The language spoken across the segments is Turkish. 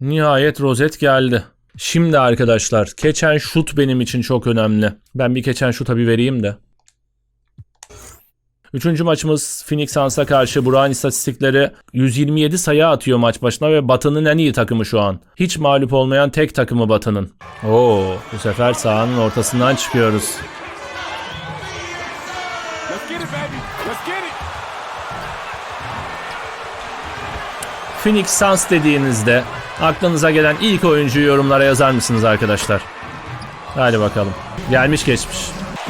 Nihayet rozet geldi. Şimdi arkadaşlar keçen şut benim için çok önemli. Ben bir keçen şuta bir vereyim de. Üçüncü maçımız Phoenix Suns'a karşı Burak'ın istatistikleri 127 sayı atıyor maç başına ve Batı'nın en iyi takımı şu an. Hiç mağlup olmayan tek takımı Batı'nın. Oo, bu sefer sahanın ortasından çıkıyoruz. Phoenix Suns dediğinizde aklınıza gelen ilk oyuncuyu yorumlara yazar mısınız arkadaşlar? Hadi bakalım. Gelmiş geçmiş.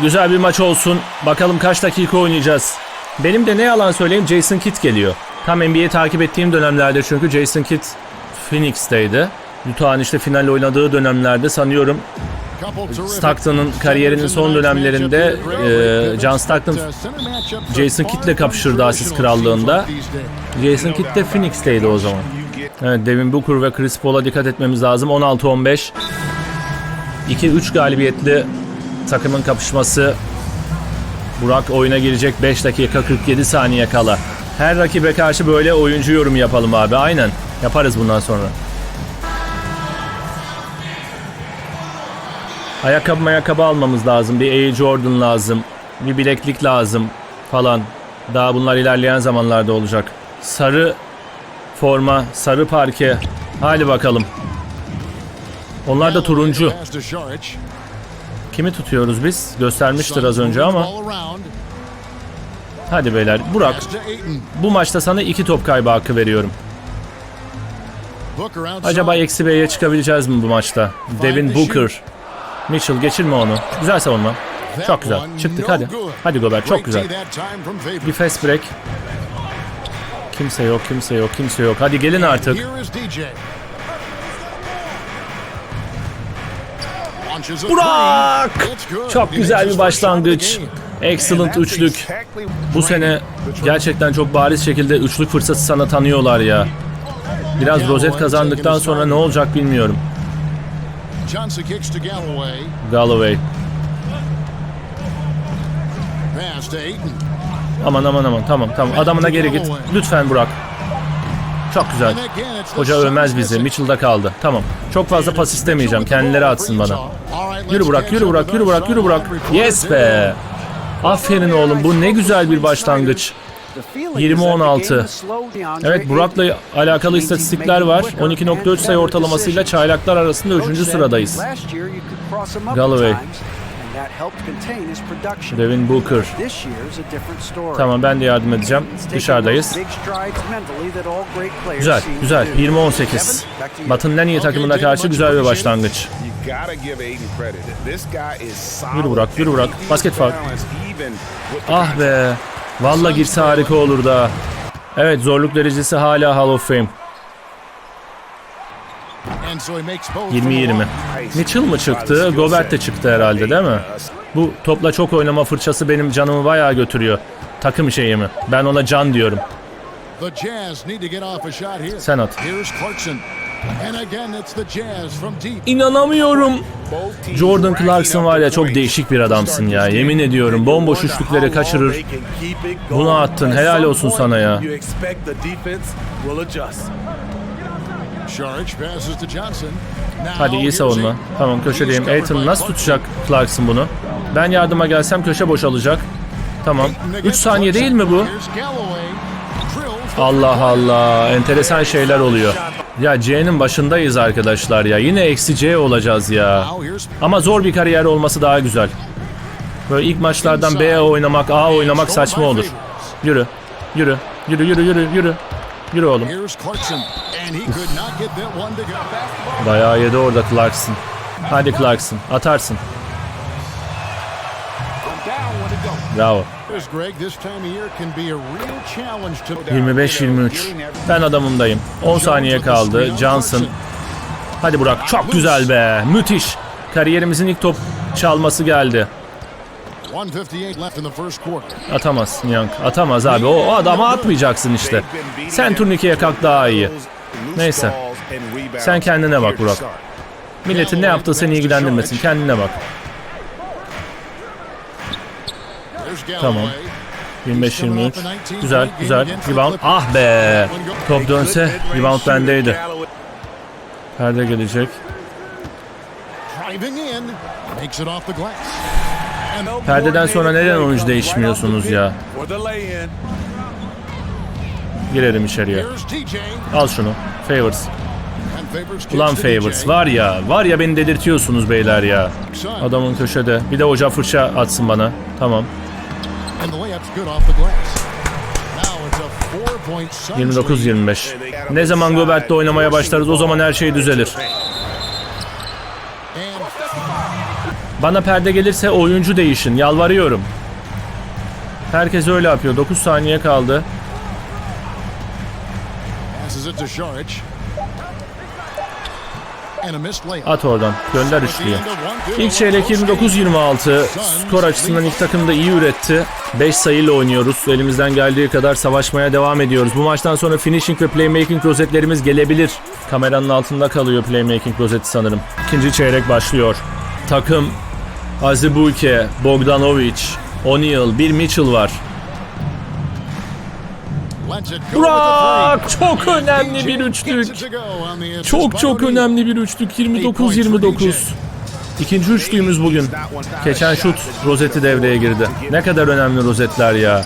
Güzel bir maç olsun. Bakalım kaç dakika oynayacağız. Benim de ne yalan söyleyeyim Jason Kidd geliyor. Tam NBA takip ettiğim dönemlerde çünkü Jason Kidd Phoenix'teydi. Utah'ın işte final oynadığı dönemlerde sanıyorum Stockton'ın kariyerinin son dönemlerinde e, John Stockton Jason Kidd'le kapışırdı asist krallığında. Jason Kidd de Phoenix'teydi o zaman. Evet Devin Booker ve Chris Paul'a dikkat etmemiz lazım. 16-15. 2-3 galibiyetli takımın kapışması. Burak oyuna girecek 5 dakika 47 saniye kala. Her rakibe karşı böyle oyuncu yorumu yapalım abi. Aynen. Yaparız bundan sonra. Ayakkabı ayakkabı almamız lazım. Bir Air Jordan lazım. Bir bileklik lazım falan. Daha bunlar ilerleyen zamanlarda olacak. Sarı forma, sarı parke. Hadi bakalım. Onlar da turuncu. Kimi tutuyoruz biz? Göstermiştir az önce ama. Hadi beyler. Burak bu maçta sana iki top kaybı hakkı veriyorum. Acaba eksi B'ye çıkabileceğiz mi bu maçta? Devin Booker. Mitchell geçirme onu. Güzel savunma. Çok güzel. Çıktık hadi. Hadi Gobert çok güzel. Bir fast break. Kimse yok, kimse yok, kimse yok. Hadi gelin artık. Burak! Çok güzel bir başlangıç. Excellent üçlük. Bu sene gerçekten çok bariz şekilde üçlük fırsatı sana tanıyorlar ya. Biraz rozet kazandıktan sonra ne olacak bilmiyorum. Galloway. Aman aman aman tamam tamam. Adamına geri git. Lütfen Burak. Çok güzel. Hoca övmez bizi. Mitchell'da kaldı. Tamam. Çok fazla pas istemeyeceğim. Kendileri atsın bana. Yürü Burak, yürü Burak, yürü Burak, yürü Burak. Yes be. Aferin oğlum. Bu ne güzel bir başlangıç. 20-16. Evet Burak'la alakalı istatistikler var. 12.3 sayı ortalamasıyla çaylaklar arasında 3. sıradayız. Galloway. Devin Booker. Tamam ben de yardım edeceğim. Dışarıdayız. Güzel, güzel. 20-18. Batı'nın en iyi takımına karşı güzel bir başlangıç. Yürü Burak, yürü Burak. Basket the Ah be. Valla girse harika olur da. Evet zorluk derecesi hala Hall of Fame. And so he makes both 20-20. Mitchell mı çıktı? Gobert de çıktı herhalde değil mi? Bu topla çok oynama fırçası benim canımı bayağı götürüyor. Takım şeyimi. Ben ona can diyorum. Sen at. İnanamıyorum. Jordan Clarkson var ya çok değişik bir adamsın ya. Yemin ediyorum bomboş üçlükleri kaçırır. Bunu attın. At Helal olsun sana ya. Hadi iyi savunma. Tamam köşedeyim. Aiton nasıl tutacak Clarkson bunu? Ben yardıma gelsem köşe boşalacak. Tamam. Aiton 3 against saniye değil mi bu? Allah Allah. Enteresan şeyler oluyor. Ya C'nin başındayız arkadaşlar ya. Yine eksi C olacağız ya. Ama zor bir kariyer olması daha güzel. Böyle ilk maçlardan B oynamak, A oynamak saçma olur. Yürü. Yürü. Yürü yürü yürü yürü. Yürü oğlum. Bayağı yedi orada Clarkson. Hadi Clarkson. Atarsın. Bravo. Here's Greg. This time of year can be a real challenge to 25-23. Ben adamımdayım. 10 saniye kaldı. Johnson. Hadi Burak. Çok güzel be. Müthiş. Kariyerimizin ilk top çalması geldi. 158 left in the first quarter. Atamaz Young. Atamaz abi. O, o adama atmayacaksın işte. Sen turnikeye kalk daha iyi. Neyse. Sen kendine bak Burak. Milletin ne yaptığı seni ilgilendirmesin. Kendine bak. Tamam. Galloway. 25-23. Güzel güzel. Rebound. Ah be. Top dönse rebound bendeydi. Perde gelecek. Perdeden sonra neden oyuncu değişmiyorsunuz ya? Girelim içeriye. Al şunu. Favors. Ulan Favors var ya, var ya beni delirtiyorsunuz beyler ya. Adamın köşede. Bir de hoca fırça atsın bana. Tamam. And the layup's good off the glass. Now it's a four-point Suns lead. 29-25. Ne zaman Gobert'le oynamaya başlarız o zaman her şey düzelir. Bana perde gelirse oyuncu değişin. Yalvarıyorum. Herkes öyle yapıyor. 9 saniye kaldı. At oradan. Gönder good İlk çeyrek old 29-26. Skor açısından ilk takım da iyi üretti. 5 sayıyla oynuyoruz. Elimizden geldiği kadar savaşmaya devam ediyoruz. Bu maçtan sonra finishing ve playmaking rozetlerimiz gelebilir. Kameranın altında kalıyor playmaking rozeti sanırım. İkinci çeyrek başlıyor. Takım Azibuike, Bogdanovic, O'Neal, bir Mitchell var. Burak çok önemli bir üçlük. Çok çok önemli bir üçlük. 29-29. İkinci üçlüğümüz bugün. Geçen şut rozeti devreye girdi. Ne kadar önemli rozetler ya.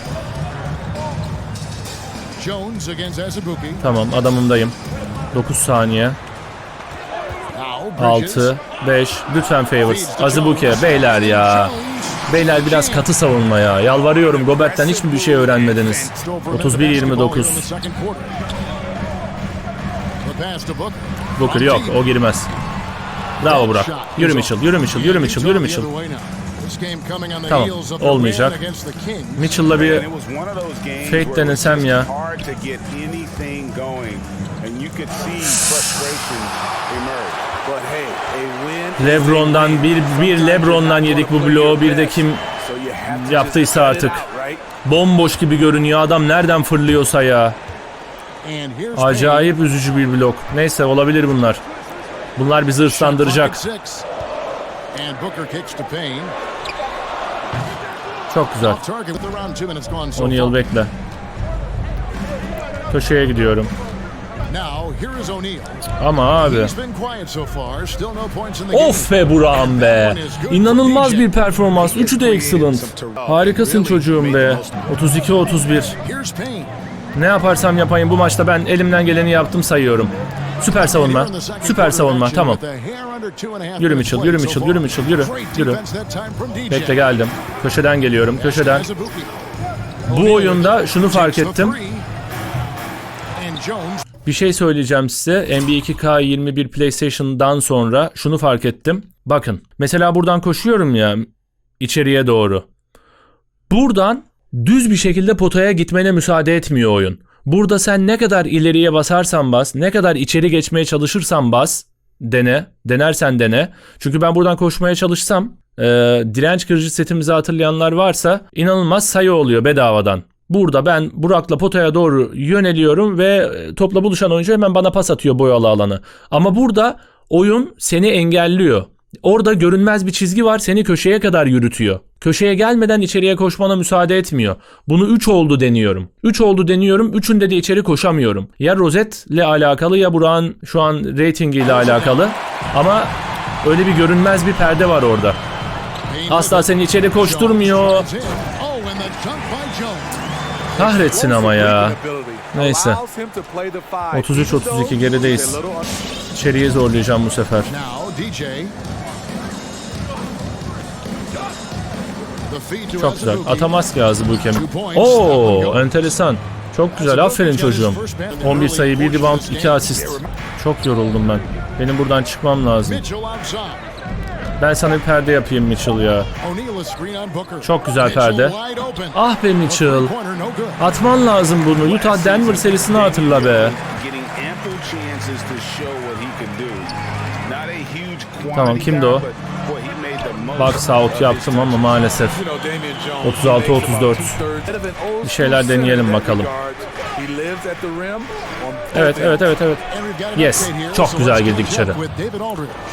Tamam adamımdayım. 9 saniye. Now Bridges. 6, 5. Lütfen favors. Azibuke beyler ya. Beyler biraz katı savunma ya. Yalvarıyorum Gobert'ten hiç mi bir şey öğrenmediniz? 31-29. Booker yok o girmez. Bravo Burak. Yürü Mitchell, yürü Mitchell, yürü Mitchell, yürü Mitchell. Tamam, olmayacak. Mitchell'la bir Fake denesem ya. Lebron'dan bir bir Lebron'dan yedik bu bloğu. Bir de kim yaptıysa artık. bomboş gibi görünüyor. Adam nereden fırlıyorsa ya. Acayip üzücü bir blok. Neyse olabilir bunlar. Bunlar bizi hırslandıracak. Çok güzel. O'Neal bekle. Köşeye gidiyorum. Ama abi. Of be Burak'ım be. İnanılmaz bir performans. Üçü de excellent. Harikasın çocuğum be. 32-31. Ne yaparsam yapayım bu maçta ben elimden geleni yaptım sayıyorum. Süper savunma. Süper savunma. Tamam. Yürü Mitchell, yürü Mitchell, yürü Mitchell, yürü, yürü. Bekle geldim. Köşeden geliyorum. Köşeden. Bu oyunda şunu fark ettim. Bir şey söyleyeceğim size. NBA 2K21 PlayStation'dan sonra şunu fark ettim. Bakın. Mesela buradan koşuyorum ya içeriye doğru. Buradan düz bir şekilde potaya gitmene müsaade etmiyor oyun. Burada sen ne kadar ileriye basarsan bas, ne kadar içeri geçmeye çalışırsan bas, dene, denersen dene. Çünkü ben buradan koşmaya çalışsam, e, direnç kırıcı setimizi hatırlayanlar varsa inanılmaz sayı oluyor bedavadan. Burada ben Burak'la potaya doğru yöneliyorum ve e, topla buluşan oyuncu hemen bana pas atıyor boyalı alanı. Ama burada oyun seni engelliyor. Orada görünmez bir çizgi var seni köşeye kadar yürütüyor. Köşeye gelmeden içeriye koşmana müsaade etmiyor. Bunu 3 oldu deniyorum. 3 oldu deniyorum. 3'ünde de içeri koşamıyorum. Ya rozetle alakalı ya Burak'ın şu an ratingiyle alakalı. Ama öyle bir görünmez bir perde var orada. Asla seni içeri koşturmuyor. Kahretsin ama ya. Neyse. 33-32 gerideyiz. İçeriye zorlayacağım bu sefer. Çok güzel. Atamaz ki ağzı bu ülkemin. Oo, enteresan. Çok güzel. Aferin çocuğum. 11 sayı, 1 rebound, 2 asist. Çok yoruldum ben. Benim buradan çıkmam lazım. Ben sana bir perde yapayım Mitchell ya. Çok güzel perde. Ah be Mitchell. Atman lazım bunu. Utah Denver serisini hatırla be. Tamam, kimdi o? Box out yaptım ama maalesef. 36-34. Bir şeyler deneyelim bakalım. Evet, evet, evet, evet. Yes, çok güzel girdik içeri.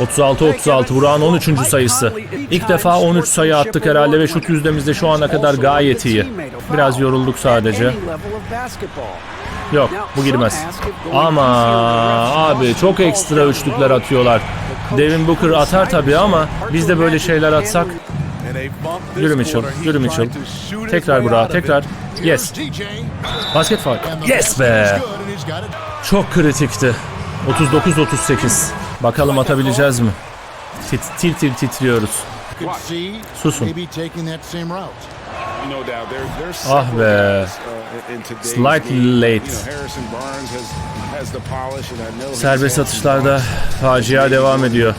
36-36 Burak'ın 13. sayısı. İlk defa 13 sayı attık herhalde ve şut yüzdemiz de şu ana kadar gayet iyi. Biraz yorulduk sadece. Yok bu girmez. Ama abi çok ekstra üçlükler atıyorlar. Devin Booker atar tabii ama biz de böyle şeyler atsak. Yürü Mitchell, yürü Mitchell. Tekrar Burak, tekrar. Yes. Basket the Yes be. Çok kritikti. 39-38. Bakalım atabileceğiz mi? Tit, tir tir titriyoruz. Susun. Ah be. uh, Slightly late. Serbest atışlarda facia devam ediyor.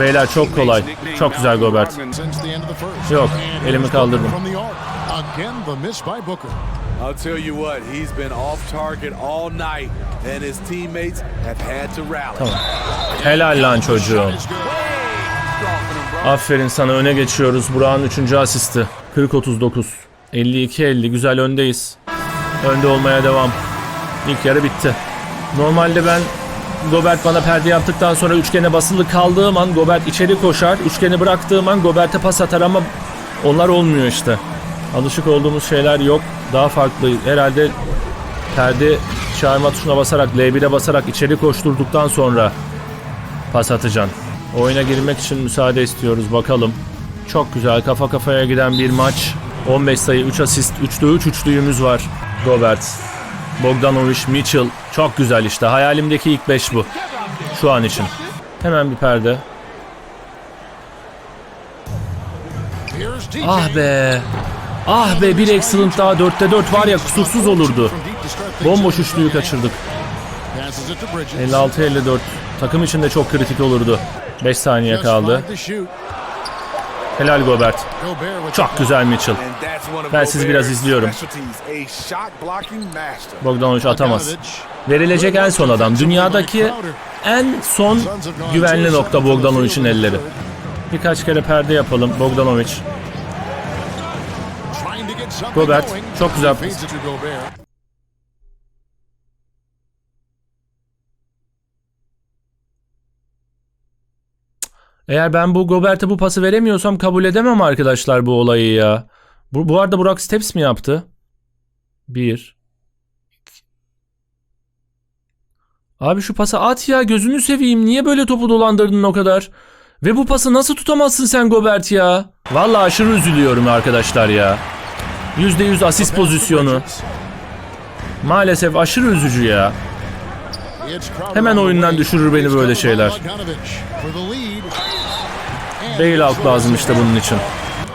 Beyler çok kolay. Çok güzel Gobert. Yok, elimi kaldırdım. Booker from the arc. Again, the miss by Booker. I'll tell you what, he's been off target all night, and his teammates have had to rally. Helal lan çocuğum. Aferin sana öne geçiyoruz. Burak'ın 3. asisti. 40-39. 52-50 güzel öndeyiz. Önde olmaya devam. İlk yarı bitti. Normalde ben Gobert bana perde yaptıktan sonra üçgene basılı kaldığım an Gobert içeri koşar. Üçgeni bıraktığım an Gobert'e pas atar ama onlar olmuyor işte. Alışık olduğumuz şeyler yok. Daha farklı. Herhalde perde çağırma tuşuna basarak L1'e basarak içeri koşturduktan sonra pas atacaksın. Oyuna girmek için müsaade istiyoruz bakalım. Çok güzel kafa kafaya giden bir maç. 15 sayı 3 asist 3'te 3 üçlüğümüz var. Robert, Bogdanovic, Mitchell. Çok güzel işte. Hayalimdeki ilk 5 bu. Şu an için. Hemen bir perde. Ah be. Ah be bir excellent daha 4'te 4 var ya kusursuz olurdu. Bomboş üçlüyü kaçırdık. Passes it to Bridges. 56-54. Takım için de çok kritik olurdu. 5 saniye kaldı. Helal Gobert. Çok güzel Mitchell. Ben sizi biraz izliyorum. Bogdanovic atamaz. Verilecek en son adam. Dünyadaki en son güvenli nokta Bogdanovic'in elleri. Birkaç kere perde yapalım Bogdanovic. Gobert, çok güzel He feeds it to Gobert. Eğer ben bu Gobert'e bu pası veremiyorsam kabul edemem arkadaşlar bu olayı ya. Bu, bu arada Burak Steps mi yaptı? Bir. Abi şu pası at ya gözünü seveyim. Niye böyle topu dolandırdın o kadar? Ve bu pası nasıl tutamazsın sen Gobert ya? Vallahi aşırı üzülüyorum arkadaşlar ya. %100 asist pozisyonu. Maalesef aşırı üzücü ya. Hemen oyundan düşürür beni böyle şeyler. Bailout lazım işte bunun için.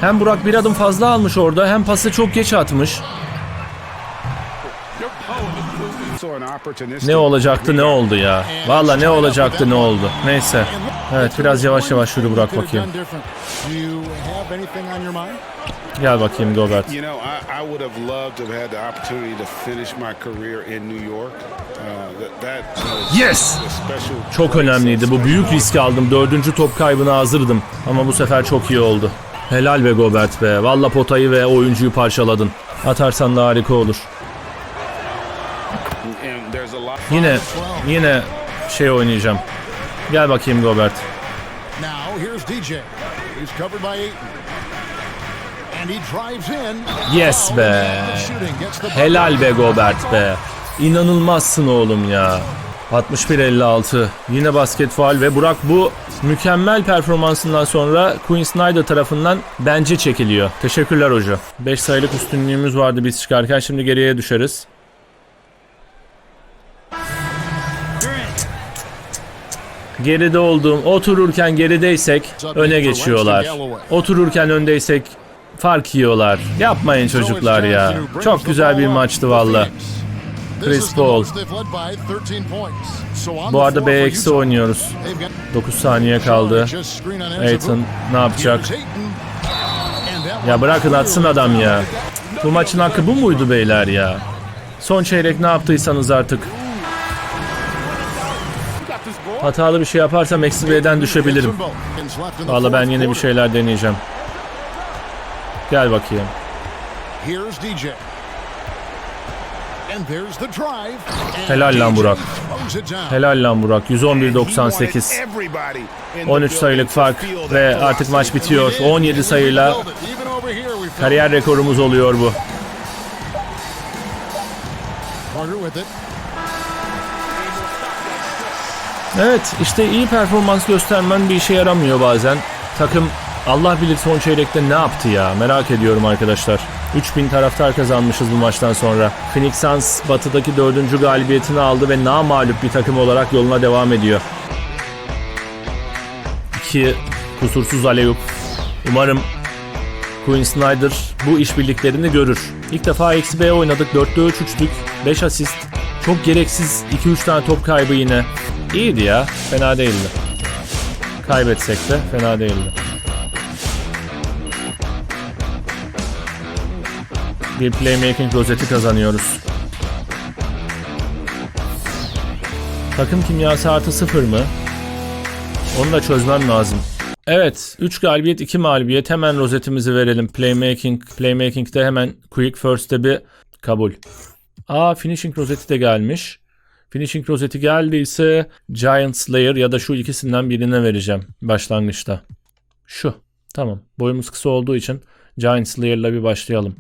Hem Burak bir adım fazla almış orada hem pası çok geç atmış. Ne olacaktı ne oldu ya. Valla ne olacaktı ne oldu. Neyse. Evet biraz yavaş yavaş yürü Burak bakayım. Gel bakayım Gobert. You know, I, I would have loved to have had the opportunity to finish my career in New York. Uh, Yes! Çok önemliydi. Bu büyük riski aldım. Dördüncü top kaybına hazırdım. Ama bu sefer çok iyi oldu. Helal be Gobert be. Valla potayı ve oyuncuyu parçaladın. Atarsan da harika olur. Yine yine şey oynayacağım. Gel bakayım Gobert. Now here's DJ. He's covered by Ayton. And he drives in. Yes Oh, be. Helal be Gobert be. İnanılmazsın oğlum ya. 61-56. Yine basket faul ve Burak bu mükemmel performansından sonra Quinn Snyder tarafından bence çekiliyor. Teşekkürler hoca. 5 sayılık üstünlüğümüz vardı biz çıkarken şimdi geriye düşeriz. Geride olduğum otururken gerideysek öne geçiyorlar. Otururken öndeysek fark yiyorlar. Yapmayın çocuklar ya. Çok güzel bir maçtı valla. Chris Paul. Bu arada B eksi oynuyoruz. 9 saniye kaldı. Aiton ne yapacak? Ya bırakın atsın adam ya. Bu maçın hakkı bu muydu beyler ya? Son çeyrek ne yaptıysanız artık. Hatalı bir şey yaparsam eksi B'den düşebilirim. Valla ben yine bir şeyler deneyeceğim. Gel bakayım. Helal lan Burak. Helal lan Burak. He wanted 111-98. everybody in the 13 sayılık fark ve artık maç bitiyor. 17 sayıyla kariyer rekorumuz oluyor bu. Evet işte iyi performans göstermen bir işe yaramıyor bazen. Takım Allah bilir son çeyrekte ne yaptı ya merak ediyorum arkadaşlar. 3000 taraftar kazanmışız bu maçtan sonra. Phoenix Suns batıdaki dördüncü galibiyetini aldı ve namağlup bir takım olarak yoluna devam ediyor. İki kusursuz aleyup. Umarım Quinn Snyder bu işbirliklerini görür. İlk defa eksi oynadık. 4'te 3 üçlük. 5 asist. Çok gereksiz 2-3 tane top kaybı yine. İyiydi ya. Fena değildi. Kaybetsek de fena değildi. Bir playmaking rozeti kazanıyoruz. Takım kimyası artı sıfır mı? Onu da çözmem lazım. Evet, 3 galibiyet, 2 mağlubiyet. Hemen rozetimizi verelim. Playmaking, playmaking'de hemen quick first'te bir kabul. Aa, finishing rozeti de gelmiş. Finishing rozeti geldiyse Giant Slayer ya da şu ikisinden birine vereceğim başlangıçta. Şu. Tamam. Boyumuz kısa olduğu için Giant Slayer'la bir başlayalım.